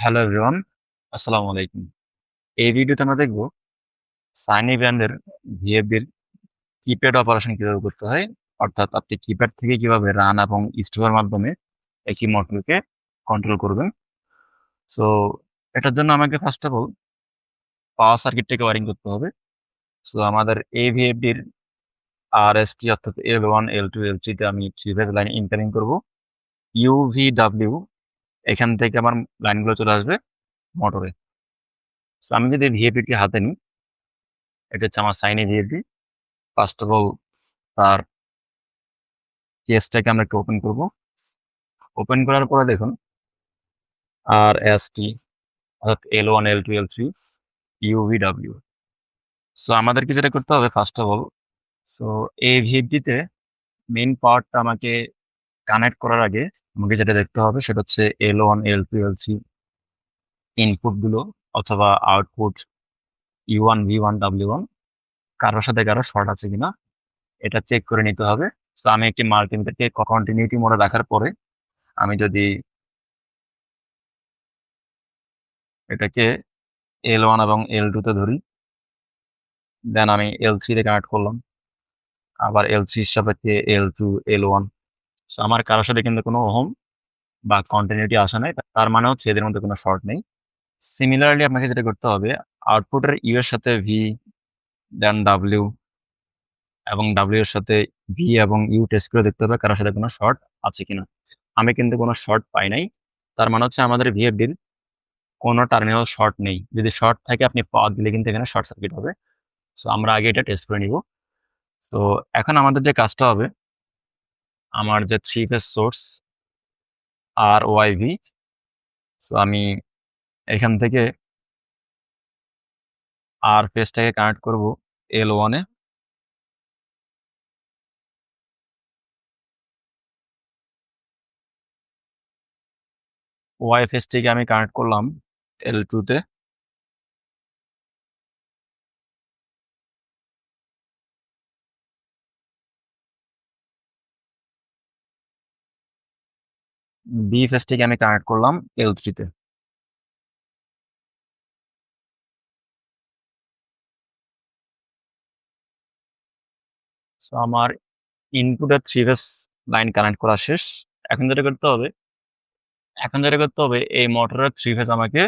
Hello everyone, আসসালামু আলাইকুম। এই ভিডিওতে আমরা দেখব সাইনি ব্র্যান্ডের ভিএফবির কিপ্যাড অপারেশন কীভাবে করতে হয়, অর্থাৎ আপনি কিপ্যাড থেকে কীভাবে রান এবং স্টোরের মাধ্যমে একই মডেলকে কন্ট্রোল করবেন। সো এটার জন্য আমাকে ফার্স্ট অফ অল পাওয়ার সার্কিটটাকে ওয়ারিং করতে হবে। সো আমাদের এই ভিএফডির আর এস টি অর্থাৎ L one L two L থ্রিতে আমি থ্রি লাইন ইনকামিং করব। ইউভিডাব্লিউ এখান থেকে আমার লাইনগুলো চলে আসবে মোটরে। সো আমি যদি ভিএপিটি হাতে নিই, এটা হচ্ছে আমার সাইনে ভিএপি ফার্স্ট অফ অল তার কেসটাকে আমরা একটু ওপেন করব। ওপেন করার পরে দেখুন আর এস টি অর্থাৎ L one L two L three UVW so আমাদেরকে যেটা করতে হবে ফার্স্ট অফ অল সো এই ভিএফডিতে মেইন পাওয়ারটা আমাকে কানেক্ট করার আগে আমাকে যেটা দেখতে হবে সেটা হচ্ছে L one L two L three ইনপুটগুলো অথবা output U one V one W one কারোর সাথে কারও শর্ট আছে কিনা এটা চেক করে নিতে হবে। তো আমি একটি মাল্টিমিটারকে কন্টিনিউটি মোডে রাখার পরে আমি যদি এটাকে এল ওয়ান এবং এল টুতে ধরি দেন আমি এল থ্রিতে কানেক্ট করলাম। আবার এল থ্রি সাপেক্ষে L two L one so আমার কারোর সাথে কিন্তু কোনো হোম বা কন্টিনিউটি আসা নাই, তার মানে হচ্ছে এদের মধ্যে কোনো শর্ট নেই। সিমিলারলি আপনাকে যেটা করতে হবে আউটপুটের ইউ এর সাথে ভি দেন ডাব্লিউ এবং ডাব্লিউ এর সাথে ভি এবং ইউ টেস্ট করে দেখতে হবে কারোর সাথে কোনো শর্ট আছে কিনা। আমি কিন্তু কোনো শর্ট পাই নাই, তার মানে হচ্ছে আমাদের ভিএফডির কোনো টার্মিনাল শর্ট নেই। যদি শর্ট থাকে, আপনি পাওয়ার দিলে কিন্তু এখানে শর্ট সার্কিট হবে। সো আমরা আগে এটা টেস্ট করে নিব। সো এখন আমাদের যে কাজটা হবে আমার যে three phase source R Y V so আমি এখান থেকে আর ফেসটাকে কানেক্ট করব এল ওয়ানে ওয়াই ফেসটিকে আমি কানেক্ট করলাম এল টুতে বি ফেসটিকে আমি কানেক্ট করলাম এল থ্রিতে সো আমার ইনপুটের থ্রি ফেস লাইন কানেক্ট করা শেষ। এখন যেটা করতে হবে, এখন যেটা করতে হবে, এই মোটরের থ্রি ফেস আমাকে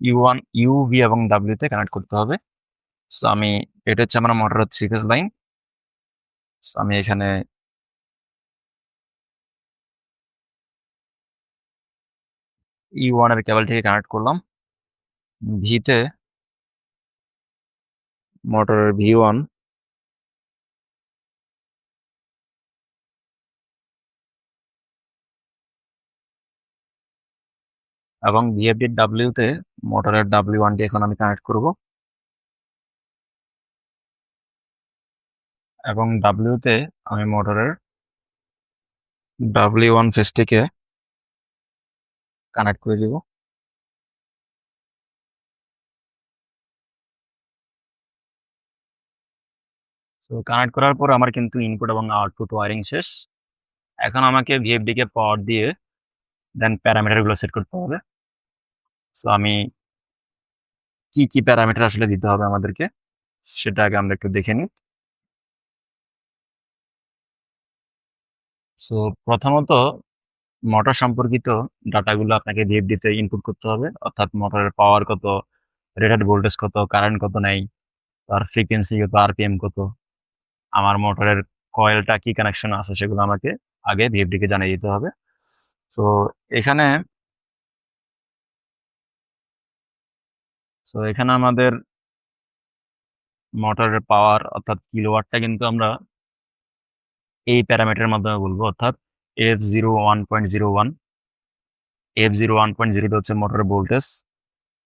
ইউ ওয়ান ইউ ভি এবং ডাব্লিউ তে কানেক্ট করতে হবে। সো আমি, এটা হচ্ছে আমার মোটরের থ্রি ফেস লাইন আমি এখানে ই ওয়ানের কেবলটিকে কানেক্ট করলাম। ভিতে মোটরের ভি ওয়ান এবং ভিএফডি ডাব্লিউতে মোটরের ডাব্লিউ ওয়ানটি এখন আমি কানেক্ট করব। এবং ডাব্লিউতে আমি মোটরের ডাব্লিউ ওয়ান ফেসটিকে কানেক্ট করে দিব। তো কানেক্ট করার পর আমার কিন্তু ইনপুট এবং আউটপুট ওয়ারিং শেষ। এখন আমাকে ভিএফডি কে পাওয়ার দিয়ে দেন প্যারামিটারগুলো সেট করতে হবে। সো আমি কি কি প্যারামিটার আসলে দিতে হবে আমাদেরকে, সেটা আগে আমরা একটু দেখে নিই। সো প্রথমত মোটর সম্পর্কিত ডাটাগুলো আপনাকে ভিএফডিতে ইনপুট করতে হবে। অর্থাৎ মোটরের পাওয়ার কত রেটেড ভোল্টেজ কত কারেন্ট কত নেই, তার ফ্রিকোয়েন্সি কত আরপিএম কত। আমার মোটরের কয়েলটা কি কানেকশন আছে সেগুলো আমাকে আগে ভিএফডিকে জানিয়ে দিতে হবে। সো এখানে সো এখানে আমাদের মোটরের পাওয়ার অর্থাৎ কিলোওয়াটটা কিন্তু আমরা এই প্যারামিটারের মাধ্যমে বলব। অর্থাৎ F zero one point zero one F zero one point জিরোতে হচ্ছে মোটরের voltage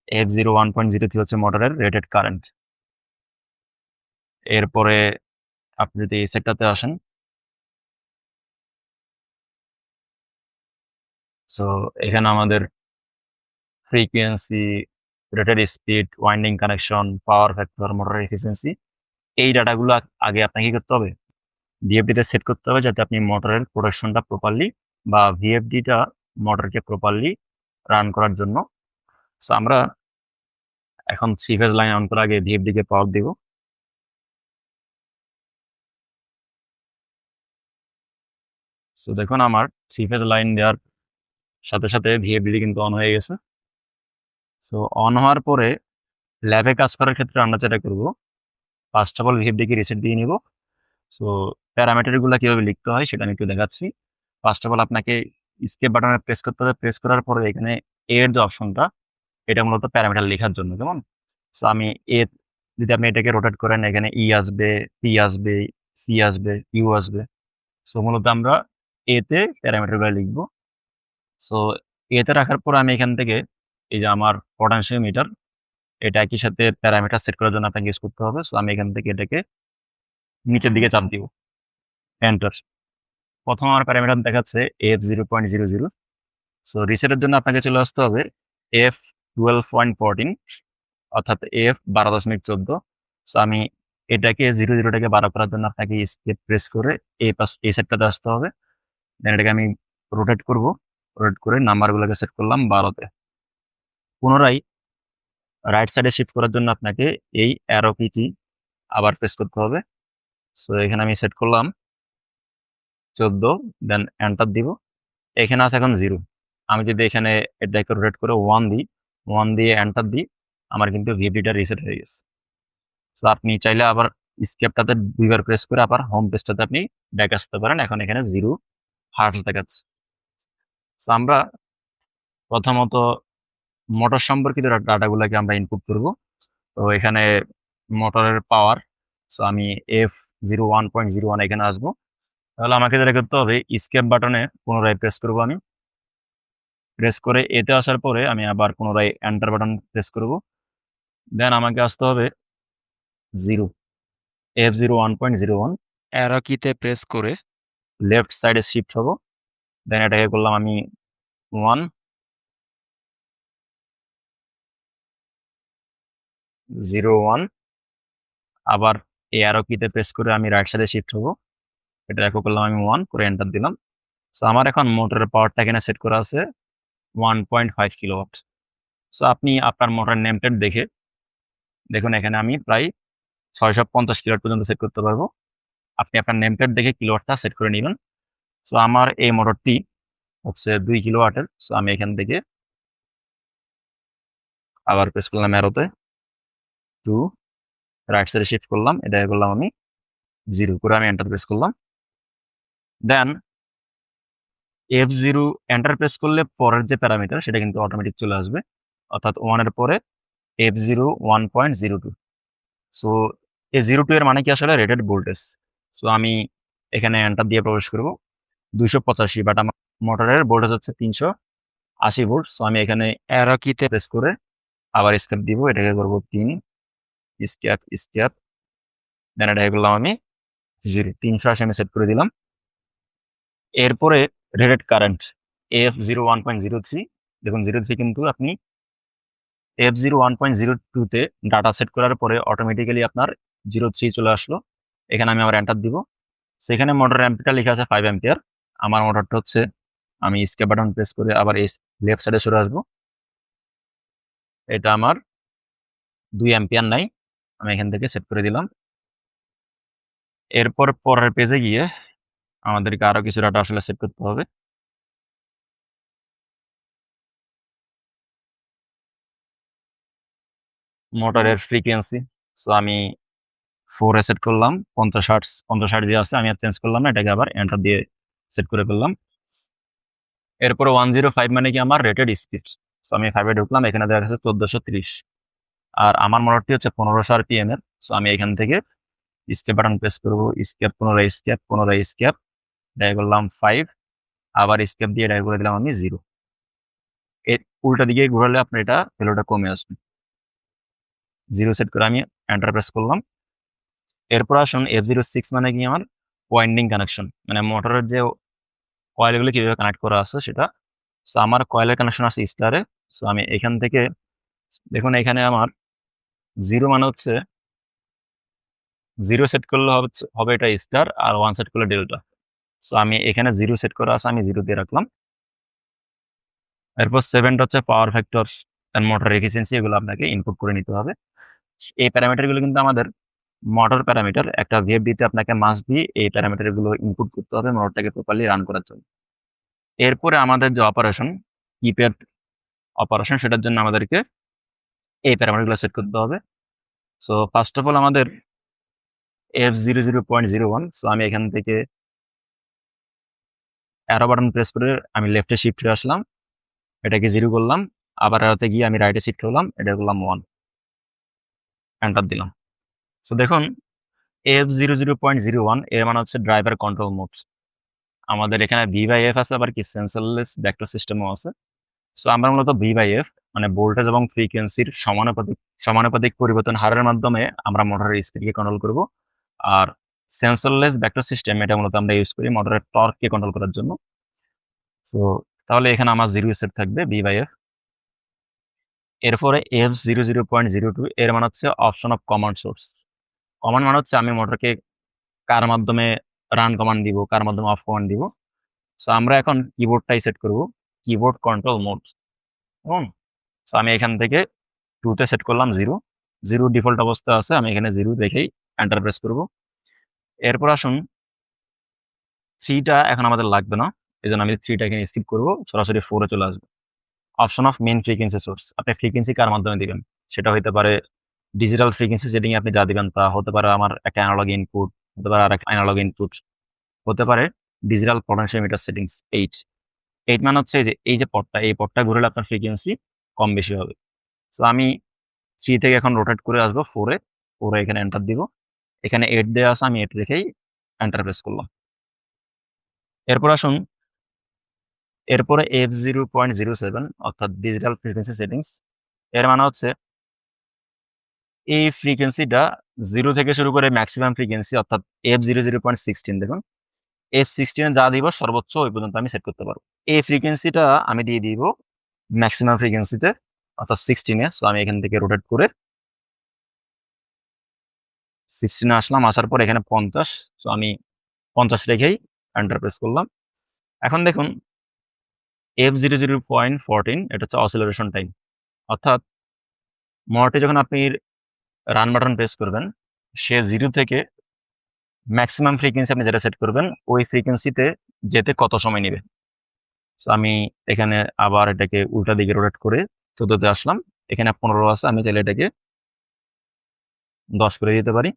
F zero one point zero three হচ্ছে মোটরের রেটেড কারেন্ট এরপরে আপনি যদি এই সেটটাতে আসেন সো এখানে আমাদের frequency rated speed winding connection power factor motor efficiency এই ডাটাগুলো আগে আপনাকে কি করতে হবে? ভিএফডিতে সেট করতে হবে যাতে আপনি মোটরের প্রোডাকশনটা প্রপারলি বা ভিএফডিটা মোটরকে প্রপারলি রান করার জন্য। সো আমরা এখন থ্রি ফেজ লাইন অন করার আগে ভিএফডি কে পাওয়ার দিব। সো দেখুন আমার থ্রি ফেজ লাইন দেওয়ার সাথে সাথে ভিএফডি কিন্তু অন হয়ে গেছে। সো অন হওয়ার পরে ল্যাবে কাজ করার ক্ষেত্রে আমরা যেটা করব ফার্স্ট অফ অল ভিএফডি কে রিসেট দিয়ে নিব। সো প্যারামিটারগুলো কীভাবে লিখতে হয় সেটা আমি একটু দেখাচ্ছি। ফার্স্ট অফ অল আপনাকে স্কেপ বাটনে প্রেস করতে হবে। প্রেস করার পরে এখানে এ এর যে অপশনটা এটা মূলত প্যারামিটার লেখার জন্য, কেমন? সো আমি এ যদি আপনি এটাকে রোটেট করেন, এখানে ই আসবে পি আসবে সি আসবে ইউ আসবে। সো মূলত আমরা এতে প্যারামিটারগুলো লিখব। সো এতে রাখার পর আমি এখান থেকে এই যে আমার পটেনশিওমিটার এটা একই সাথে প্যারামিটার সেট করার জন্য আপনাকে ইউজ করতে হবে। সো আমি এখান থেকে এটাকে নিচের দিকে চাপ দিব। এন্টার প্রথম আমার প্যারামিটার দেখাচ্ছে F zero point zero zero so রিসেটের জন্য আপনাকে চলে আসতে হবে এফ টুয়েলভ পয়েন্ট ফোরটিন অর্থাৎ এফ বারো দশমিক চোদ্দ। সো আমি এটাকে জিরো জিরোটাকে বারো করার জন্য আপনাকে স্কেপ প্রেস করে এ পাস এই সেটটাতে আসতে হবে। দেন এটাকে আমি রোটেট করব। রোটেট করে নাম্বারগুলোকে সেট করলাম বারোতে। পুনরায় রাইট সাইডে শিফট করার জন্য আপনাকে এই অ্যারো কিটি আবার প্রেস করতে হবে। সো এখানে আমি সেট করলাম চোদ্দ দেন এন্টার দিব। এখানে আছে এখন জিরো আমি যদি এখানে এটাকে রোটেট করে ওয়ান দিই ওয়ান দিয়ে এন্টার দিই, আমার কিন্তু ভিএফডিটা রিসেট হয়ে গেছে। সো আপনি চাইলে আবার স্কেপটাতে দুইবার প্রেস করে আবার হোম পেজটাতে আপনি ব্যাক আসতে পারেন। এখন এখানে জিরো হার্টস দেখাচ্ছে। সো আমরা প্রথমত মোটর সম্পর্কিত ডাটাগুলোকে আমরা ইনপুট করব। তো, এখানে মোটরের পাওয়ার সো আমি F zero one point zero one এখানে আসব। তাহলে আমাকে যেটা করতে হবে স্কেপ বাটনে পুনরায় প্রেস করব আমি। প্রেস করে এতে আসার পরে আমি আবার পুনরায় এন্টার বাটন প্রেস করব। দেন আমাকে আসতে হবে zero F zero one point zero one arrow কিতে প্রেস করে লেফট সাইডে শিফট হব। দেন এটাকে করলাম আমি ওয়ান জিরো ওয়ান আবার এই অ্যারো কিতে প্রেস করে আমি রাইট সাইডে শিফট হব। এটা দেখো করলাম আমি ওয়ান করে এন্টার দিলাম। সো আমার এখন মোটরের পাওয়ারটা এখানে সেট করা আছে one point five kilowatt so আপনি আপনার মোটরের নেম প্লেট দেখে দেখুন, এখানে আমি প্রায় ছয়শো পঞ্চাশ কিলোওয়াট পর্যন্ত সেট করতে পারব। আপনি আপনার নেম প্লেট দেখে কিলোওয়াটটা সেট করে নেবেন। সো আমার এই মোটরটি হচ্ছে দুই কিলোওয়াটের সো আমি এখান থেকে আবার প্রেস করলাম অ্যারোতে টু রাইট সাইডে শিফট করলাম। এটা করলাম আমি। জিরো করে আমি এন্টার প্রেস করলাম। Then F zero enter press করলে পরের যে প্যারামিটার, সেটা কিন্তু অটোমেটিক চলে আসবে। অর্থাৎ ওয়ানের পরে F zero one point zero two so এই জিরো টু এর মানে কি আসলে? রেটেড ভোল্টেজ সো আমি এখানে এন্টার দিয়ে প্রবেশ করব। দুইশো পঁচাশি বাট আমার মোটরের ভোল্টেজ হচ্ছে তিনশো আশি ভোল্ট সো আমি এখানে অ্যারো কিতে প্রেস করে আবার স্কেপ দিব। এটাকে করব তিন স্ক্যাপ স্ক্যাপ দেন এটাকে করলাম আমি জিরো তিনশো আশি আমি সেট করে দিলাম। এরপরে rated current F zero one point zero three দেখুন জিরো থ্রি কিন্তু আপনি F zero one point zero টুতে ডাটা সেট করার পরে অটোমেটিক্যালি আপনার জিরো থ্রি চলে আসলো। এখানে আমি আমার এন্টার দিব। সেখানে মোটর অ্যাম্পিয়ার লেখা আছে ফাইভ অ্যাম্পিয়ার আমার মোটরটা হচ্ছে, আমি স্কেপ বাটন প্রেস করে আবার এই লেফট সাইডে সরে আসব। এটা আমার দুই অ্যাম্পিয়ার নাই, আমি এখান থেকে সেট করে দিলাম। এরপর পরের পেজে গিয়ে আমাদেরকে আরও কিছু ডাটা আসলে সেট করতে হবে। মোটরের ফ্রিকোয়েন্সি সো আমি ফোর সেট করলাম, পঞ্চাশ হার্টস পঞ্চাশ হার্ট দিয়ে আছে, আমি আর চেঞ্জ করলাম না, এটাকে আবার এন্টার দিয়ে সেট করে ফেললাম। এরপরে ওয়ান জিরো ফাইভ মানে কি আমার রেটেড স্পিড সো আমি ফাইভে ঢুকলাম, এখানে দেখা যাচ্ছে চোদ্দোশো তিরিশ। আর আমার মোটরটি হচ্ছে পনেরোশো আর পিএম এর সো আমি এখান থেকে স্কেপ বাটন প্রেস করব স্কেপ পুনরায় স্কেপ পুনরায় স্কেপ ডাই করলাম ফাইভ আবার স্কেপ দিয়ে ডাই করে দিলাম আমি জিরো এর উল্টা দিকে ঘোরালে আপনার এটা ভ্যালুটা কমে আসবে। জিরো সেট করে আমি এন্টার করলাম। এরপর আসুন এফ জিরো সিক্স মানে কি আমার? ওয়াইন্ডিং কানেকশন মানে মোটরের যে কয়েলগুলো কীভাবে কানেক্ট করা আছে সেটা। সো আমার কয়েলের কানেকশন আছে স্টারে সো আমি এখান থেকে, দেখুন এখানে আমার জিরো মানে হচ্ছে জিরো সেট করলে হবে এটা স্টার আর ওয়ান সেট করলে ডেল্টা সো আমি এখানে জিরো সেট করা আছে, আমি জিরো দিয়ে রাখলাম। এরপর সেভেনটা হচ্ছে power factor then motor efficiency এগুলো আপনাকে ইনপুট করে নিতে হবে। এই প্যারামিটারগুলো কিন্তু আমাদের মোটর প্যারামিটার একটা ভিএফডিতে আপনাকে মাস দিয়ে এই প্যারামিটারগুলো ইনপুট করতে হবে মোটরটাকে প্রপারলি রান করার জন্য। এরপরে আমাদের যে অপারেশন কিপ্যাড অপারেশন সেটার জন্য আমাদেরকে এই প্যারামিটারগুলো সেট করতে হবে। সো ফার্স্ট অফ অল আমাদের F zero zero point zero one so আমি এখান থেকে অ্যারো বাটন প্রেস করে আমি লেফটে শিফট হয়ে আসলাম। এটাকে জিরো করলাম, আবার অ্যারোতে গিয়ে আমি রাইটে শিফট হলাম এটা করলাম ওয়ান এন্টার দিলাম। সো দেখুন F zero zero point zero ওয়ানের মানে হচ্ছে ড্রাইভার কন্ট্রোল মোড আমাদের এখানে ভি বাই এফ আছে, আবার কি সেন্সরলেস ভেক্টর সিস্টেমও আছে। সো আমরা মূলত ভি বাই এফ মানে ভোল্টেজ এবং ফ্রিকোয়েন্সির সমানুপাতিক সমানুপাতিক পরিবর্তন হারের মাধ্যমে আমরা মোটরের স্পিডকে কন্ট্রোল করব। আর সেন্সরলেস ভেক্টর সিস্টেম এটা মূলত আমরা ইউজ করি মোটরের টর্ককে কন্ট্রোল করার জন্য। সো তাহলে এখানে আমার জিরো সেট থাকবে বি বাই এফ এরপরে F zero zero point zero two এর মানে হচ্ছে option of command source command মানে হচ্ছে আমি মোটরকে কার মাধ্যমে রান কমান্ড দিব, কার মাধ্যমে অফ কমান্ড দিব। সো আমরা এখন কিবোর্ডটাই সেট করব keyboard control mode hmm? So আমি এখান থেকে টুতে সেট করলাম জিরো জিরো ডিফল্ট অবস্থা আছে, আমি এখানে জিরো দেখেই এন্টার প্রেস করব। এরপর আসুন থ্রিটা এখন আমাদের লাগবে না এই জন্য আমি থ্রিটা এখানে স্কিপ করব, সরাসরি ফোরে চলে আসবে। Option of main frequency source আপনি ফ্রিকোয়েন্সি কার মাধ্যমে দিবেন? সেটা হতে পারে ডিজিটাল ফ্রিকোয়েন্সি সেটিং আপনি যা দিবেন তা, হতে পারে আমার একটা অ্যানালগ ইনপুট হতে পারে আর একটা অ্যানালগ ইনপুট হতে পারে digital potentiometer settings eight eight মানে হচ্ছে যে, এই যে পটটা এই পটটা ঘুরলে আপনার ফ্রিকোয়েন্সি কম বেশি হবে। সো আমি থ্রি থেকে এখন রোটেট করে আসব ফোরে ফোরে এখানে এন্টার দিব। এখানে এইট দেওয়া আছে, আমি এইট রেখেই এন্টার প্রেস করলাম। এরপর আসুন, এরপরে F zero point zero seven অর্থাৎ ডিজিটাল ফ্রিকোয়েন্সি সেটিংস এর মানে হচ্ছে এই ফ্রিকোয়েন্সিটা জিরো থেকে শুরু করে ম্যাক্সিমাম ফ্রিকোয়েন্সি অর্থাৎ F zero zero point sixteen দেখুন এফ সিক্সটিনে যা দিব, সর্বোচ্চ ওই পর্যন্ত আমি সেট করতে পারব। এই ফ্রিকোয়েন্সিটা আমি দিয়ে দিব ম্যাক্সিমাম ফ্রিকোয়েন্সিতে অর্থাৎ সিক্সটিনে সো আমি এখান থেকে রোটেট করে সিক্সটিনে আসলাম, আসার পর এখানে পঞ্চাশ। তো আমি পঞ্চাশ রেখেই এন্টার প্রেস করলাম। এখন দেখুন F zero zero point fourteen এটা হচ্ছে অসিলারেশন টাইম অর্থাৎ মোটরটি যখন আপনি রান বাটন প্রেস করবেন, সে জিরো থেকে ম্যাক্সিমাম ফ্রিকোয়েন্সি আপনি যেটা সেট করবেন, ওই ফ্রিকোয়েন্সিতে যেতে কত সময় নেবে? তো আমি এখানে আবার এটাকে উল্টা দিকে রোটেট করে চোদ্দতে আসলাম। এখানে পনেরো আছে, আমি চাইলে এটাকে দশ করে দিতে পারি।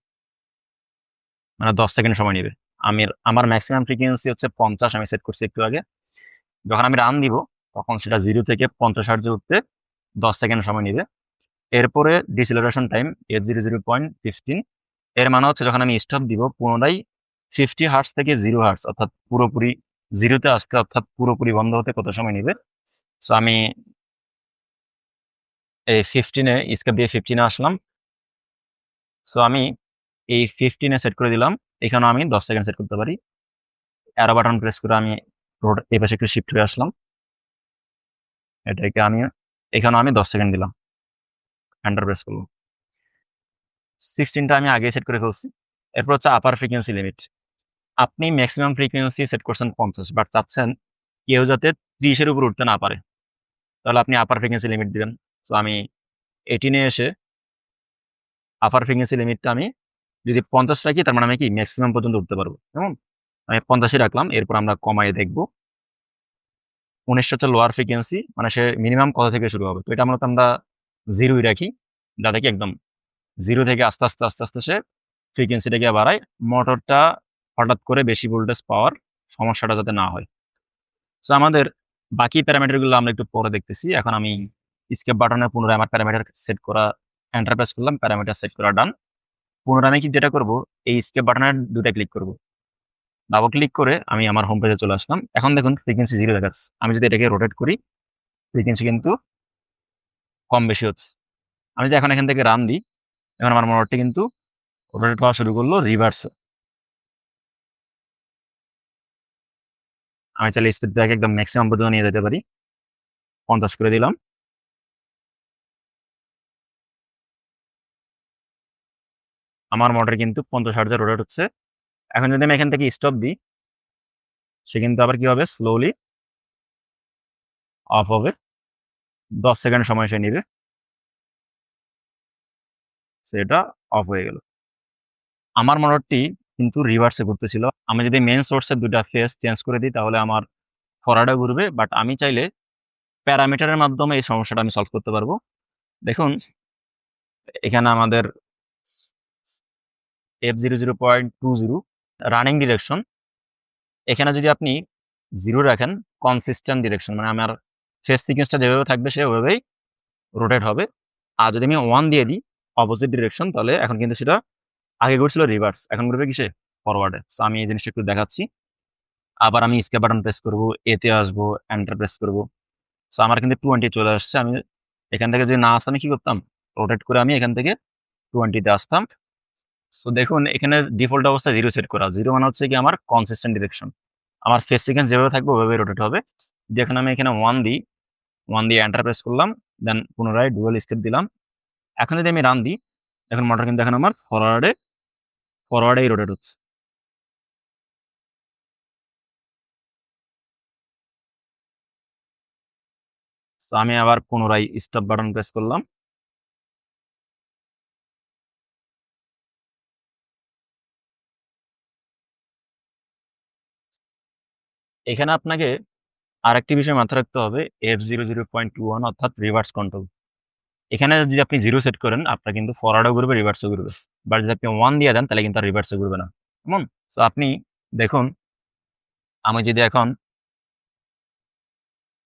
মানে দশ সেকেন্ড সময় নেবে। আমি, আমার ম্যাক্সিমাম ফ্রিকোয়েন্সি হচ্ছে পঞ্চাশ, আমি সেট করছি একটু আগে। যখন আমি রান দিব, তখন সেটা জিরো থেকে পঞ্চাশ হার্জে উঠতে দশ সেকেন্ড সময় নেবে। এরপরে deceleration time F zero zero point fifteen এর মানে হচ্ছে যখন আমি স্টপ দিব, পুনরায় ফিফটি হার্স থেকে জিরো হার্স অর্থাৎ পুরোপুরি জিরোতে আসতে, অর্থাৎ পুরোপুরি বন্ধ হতে কত সময় নেবে? সো আমি এই ফিফটিনে স্কেপ দিয়ে ফিফটিনে আসলাম। সো আমি এই ফিফটিনে সেট করে দিলাম। এখানেও আমি দশ সেকেন্ড সেট করতে পারি। অ্যারো বাটন প্রেস করে আমি এই পাশে একটু শিফট হয়ে আসলাম। এটাকে আমি, এখানেও আমি দশ সেকেন্ড দিলাম। এন্টার প্রেস করলাম। সিক্সটিনটা আমি আগে সেট করে ফেলছি। এরপর হচ্ছে আপার ফ্রিকোয়েন্সি লিমিট আপনি ম্যাক্সিমাম ফ্রিকোয়েন্সি সেট করছেন পঞ্চাশ বাট চাচ্ছেন কেউ যাতে ত্রিশের উপর উঠতে না পারে। তাহলে আপনি আপার ফ্রিকোয়েন্সি লিমিট দিবেন। তো আমি এইটিনে এসে আপার ফ্রিকোয়েন্সি লিমিটটা আমি যদি পঞ্চাশ রাখি, তার মানে আমি কি ম্যাক্সিমাম পর্যন্ত উঠতে পারব। কেমন? আমি পঞ্চাশে রাখলাম, এরপর আমরা কমাই দেখব। উনিশটা হচ্ছে লোয়ার ফ্রিকোয়েন্সি মানে সে মিনিমাম কত থেকে শুরু হবে? তো এটা মূলত আমরা জিরোই রাখি, যাতে কি একদম জিরো থেকে আস্তে আস্তে আস্তে আস্তে সে ফ্রিকোয়েন্সিটাকে বাড়ায় মোটরটা হঠাৎ করে বেশি ভোল্টেজ পাওয়ার সমস্যাটা যাতে না হয়। সো আমাদের বাকি প্যারামিটারগুলো আমরা একটু পরে দেখতেছি। এখন আমি স্কেপ বাটনে পুনরায় আমার প্যারামিটার সেট করা এন্টারপ্রাইজ করলাম প্যারামিটার সেট করা ডান পুনরায় আমি কি যেটা করব, এই স্কেপ বাটনের দুটা ক্লিক করব। ডাবল ক্লিক করে আমি আমার হোম পেজে চলে আসলাম। এখন দেখুন ফ্রিকোয়েন্সি জিরো দেখাচ্ছে আমি যদি এটাকে রোটেট করি ফ্রিকোয়েন্সি কিন্তু কম বেশি হচ্ছে। আমি যদি এখন এখান থেকে রান দিই, এখন আমার মোটরটি কিন্তু রোটেট হওয়া শুরু করল রিভার্সে আমি চাইলে স্পিডটাকে একদম ম্যাক্সিমাম পর্যন্ত নিয়ে যেতে পারি। পঞ্চাশ করে দিলাম। আমার মোটর কিন্তু পঞ্চাশ হার্জে রোটেট হচ্ছে। এখন যদি আমি এখান থেকে স্টপ দিই, সে কিন্তু আবার কি হবে? স্লোলি অফ হবে। দশ সেকেন্ড সময় সে নেবে। সেটা অফ হয়ে গেল। আমার মোটরটি কিন্তু রিভার্সে ঘুরতেছিল। আমি যদি মেন সোর্সের দুটা ফেস চেঞ্জ করে দিই, তাহলে আমার ফরওয়ার্ডে ঘুরবে। বাট আমি চাইলে প্যারামিটারের মাধ্যমে এই সমস্যাটা আমি সলভ করতে পারব। দেখুন, এখানে আমাদের F zero zero point two zero running direction এখানে যদি আপনি জিরো রাখেন কনসিস্টেন্ট ডিরেকশন মানে আমার ফেস সিকোয়েন্সটা যেভাবে থাকবে সেভাবেই রোটেট হবে। আর যদি আমি ওয়ান দিয়ে দিই অপোজিট ডিরেকশন তাহলে এখন কিন্তু সেটা আগে ঘুরছিল রিভার্স এখন ঘুরবে কিসে? ফরওয়ার্ডে সো আমি এই জিনিসটা একটু দেখাচ্ছি। আবার আমি স্কেপ বাটন প্রেস করব এতে আসব এন্টার প্রেস করব। সো আমার কিন্তু টোয়েন্টি চলে আসছে, আমি এখান থেকে যদি না আসতাম আমি কি করতাম? রোটেট করে আমি এখান থেকে টোয়েন্টিতে আসতাম। সো দেখুন, এখানে ডিফল্ট অবস্থা জিরো সেট করা। জিরো মানে হচ্ছে কি আমার কনসিস্টেন্ট ডিরেকশন আমার ফেস সিকোয়েন্স যেভাবে থাকবে, ওভাবে রোটেট হবে। যেখানে আমি এখানে ওয়ান দিই ওয়ান দিয়ে এন্টার প্রেস করলাম দেন পুনরায় ডুয়েল স্কেপ দিলাম। এখন যদি আমি রান দিই এখন মোটর কিন্তু এখন আমার ফরওয়ার্ডে ফরওয়ার্ডেই রোটেট হচ্ছে। আমি আবার পুনরায় স্টপ বাটন প্রেস করলাম। এখানে আপনাকে আরেকটি বিষয় মাথায় রাখতে হবে F zero zero point two one অর্থাৎ রিভার্স কন্ট্রোল এখানে যদি আপনি জিরো সেট করেন, আপনার কিন্তু ফরওয়ার্ডও ঘুরবে রিভার্সও ঘুরবে। বাট যদি আপনি ওয়ান দিয়ে দেন, তাহলে কিন্তু আর রিভার্সে ঘুরবে না। কেমন? তো আপনি দেখুন, আমি যদি এখন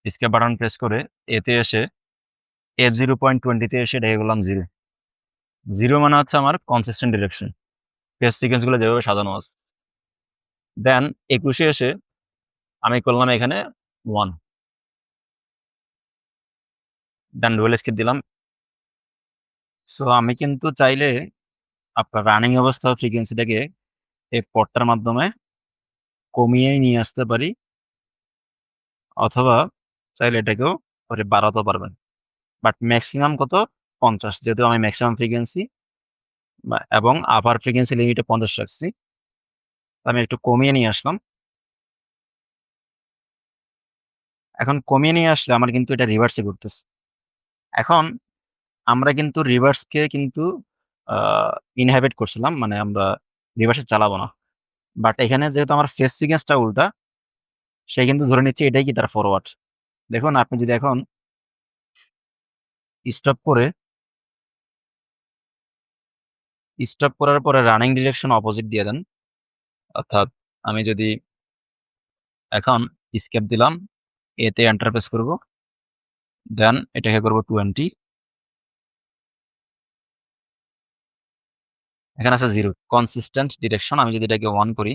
স্কেপ বাটন প্রেস করে এতে এসে এফ জিরো পয়েন্ট টোয়েন্টিতে এসে রেখে গেলাম জিরো জিরো মানে হচ্ছে আমার কনসিস্টেন্ট ডিরেকশন ফেস সিকোয়েন্সগুলো যেভাবে সাজানো আছে। দেন একুশে এসে আমি করলাম এখানে ওয়ান দেন ডুয়েল স্কেপ দিলাম। সো আমি কিন্তু চাইলে আপনার রানিং অবস্থা ফ্রিকোয়েন্সিটাকে এই পটটার মাধ্যমে কমিয়ে নিয়ে আসতে পারি, অথবা চাইলে এটাকেও পরে বাড়াতে পারবেন। বাট ম্যাক্সিমাম কত? পঞ্চাশ। যেহেতু আমি ম্যাক্সিমাম ফ্রিকোয়েন্সি এবং আপার ফ্রিকোয়েন্সি লিমিটে পঞ্চাশ রাখছি আমি একটু কমিয়ে নিয়ে আসলাম। এখন কমিয়ে নিয়ে আসলে আমার কিন্তু এটা রিভার্সে ঘুরতেছে। এখন আমরা কিন্তু রিভার্সকে কিন্তু ইনহ্যাবিট করছিলাম মানে আমরা রিভার্সে চালাবো না। বাট এখানে যেহেতু আমার ফেস সিকোয়েন্সটা উল্টা, সে কিন্তু ধরে নিচ্ছে এটাই কি তার ফরওয়ার্ড দেখুন, আপনি যদি এখন স্টপ করে স্টপ করার পরে রানিং ডিরেকশন অপোজিট দিয়ে দেন, অর্থাৎ আমি যদি এখন স্কেপ দিলাম এতে এন্টার প্রেস করব। দেন এটাকে করব টোয়েন্টি এখানে আছে জিরো কনসিস্টেন্ট ডিরেকশন আমি যদি এটাকে ওয়ান করি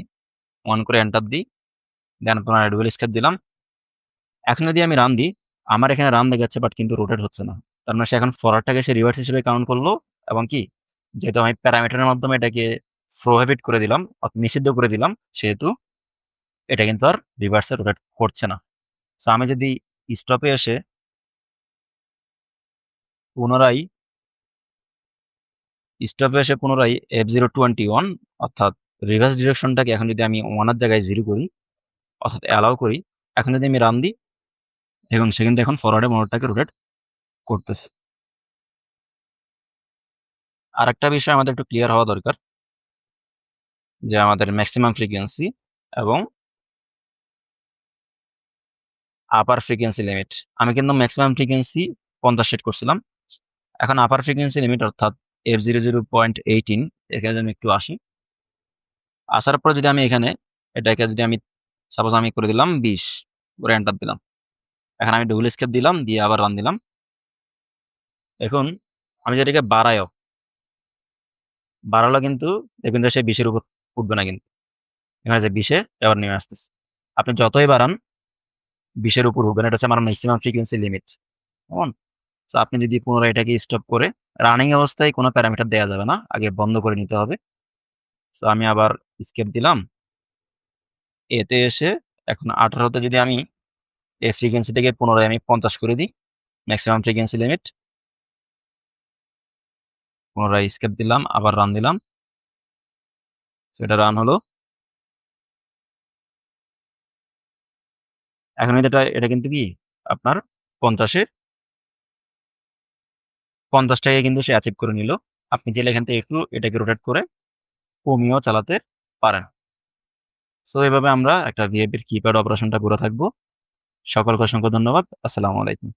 ওয়ান করে এন্টার দিই দেন পুনরায় ডুয়েল স্কেপ দিলাম। এখন যদি আমি রান দিই, আমার এখানে রান দেখাচ্ছে বাট কিন্তু রোটেট হচ্ছে না। তার মানে সে এখন ফরওয়ার্ডটাকে সে রিভার্স হিসেবে কাউন্ট করল, এবং কি, যেহেতু আমি প্যারামিটারের মাধ্যমে এটাকে প্রোহেবিট করে দিলাম নিষিদ্ধ করে দিলাম, সেহেতু এটা কিন্তু আর রিভার্সে রোটেট করছে না। সো আমি যদি স্টপে এসে পুনরায় স্টপে এসে পুনরায় এফ জিরো টোয়েন্টি ওয়ান অর্থাৎ রিভার্স ডিরেকশনটাকে এখন যদি আমি ওয়ানের জায়গায় জিরো করি, অর্থাৎ অ্যালাউ করি, এখন যদি আমি রান দিই এবং সে কিন্তু এখন ফরওয়ার্ডে মোটরটাকে রোটেট করতেছে। আর একটা বিষয় আমাদের একটু ক্লিয়ার হওয়া দরকার, যে আমাদের ম্যাক্সিমাম ফ্রিকোয়েন্সি এবং আপার ফ্রিকোয়েন্সি লিমিট আমি কিন্তু ম্যাক্সিমাম ফ্রিকোয়েন্সি পঞ্চাশ সেট করছিলাম। এখন আপার ফ্রিকোয়েন্সি লিমিট অর্থাৎ F zero zero point eighteen এখানে আমি একটু আসি। আসার পর যদি আমি এখানে, এটাকে যদি আমি সাপোজ আমি করে দিলাম বিশ, করে এন্টার দিলাম। এখন আমি ডবল স্কেপ দিলাম, দিয়ে আবার রান দিলাম। এখন আমি যেটাকে বাড়ায়ও, বাড়ালো কিন্তু দেখবেন সে বিশের উপর উঠবে না কিন্তু। এখানে যে বিশে, এবার নেমে আসতেছে। আপনি যতই বাড়ান বিশের উপর উঠবেন এটা হচ্ছে আমার ম্যাক্সিমাম ফ্রিকোয়েন্সি লিমিট কেমন তো আপনি যদি পুনরায় এটাকে স্টপ করে রানিং অবস্থায় কোনো প্যারামিটার দেওয়া যাবে না, আগে বন্ধ করে নিতে হবে। তো আমি আবার স্কেপ দিলাম। এতে এসে এখন আঠারোতে যদি আমি এই ফ্রিকোয়েন্সিটাকে পুনরায় আমি পঞ্চাশ করে দিই ম্যাক্সিমাম ফ্রিকোয়েন্সি লিমিট পুনরায় স্কেপ দিলাম, আবার রান দিলাম। সেটা রান হলো। এখন এটা এটা কিন্তু কি? আপনার পঞ্চাশে পঞ্চাশ টাকায় কিন্তু সে অ্যাচিভ করে নিল। আপনি চাইলে এখান থেকে একটু এটাকে রোটেট করে কমিয়েও চালাতে পারেন। সো এভাবে আমরা একটা ভিএপির কিপ্যাড অপারেশনটা করে থাকব। সকলকে অসংখ্য ধন্যবাদ। আসসালামু আলাইকুম।